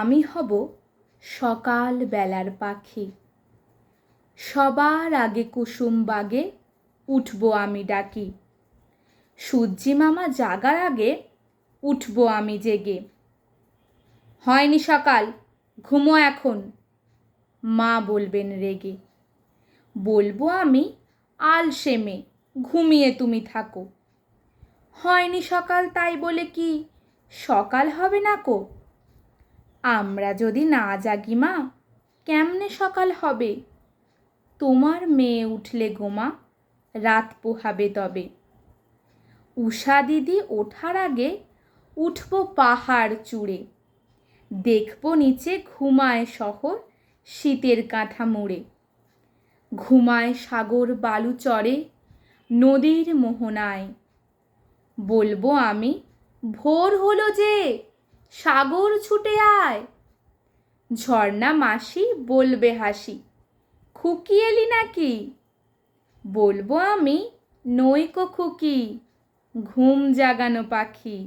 আমি হব সকাল বেলার পাখি। সবার আগে কুসুম বাগে উঠবো আমি ডাকি। সূর্যি মামা জাগার আগে উঠবো আমি জেগে। হয়নি সকাল, ঘুমো এখন, মা বলবেন রেগে। বলব আমি আলসেমে ঘুমিয়ে তুমি থাকো। হয়নি সকাল তাই বলে কি, সকাল হবে না কো? আমরা যদি না জাগি মা, কেমনে সকাল হবে? তোমার মেয়ে উঠলে গোমা রাত পোহাবে তবে। উষা দিদি ওঠার আগে উঠবো পাহাড় চূড়ে, দেখব নিচে ঘুমায় শহর শীতের কাঁথা মুড়ে। ঘুমায় সাগর বালু চড়ে নদীর মোহনায়। বলব আমি, ভোর হলো যে সাগর ছুটে আয়। ঝর্ণা মাসি বলবে হাসি, খুকি এলি নাকি? বলব আমি নৈকো খুকি, ঘুম জাগানো পাখি।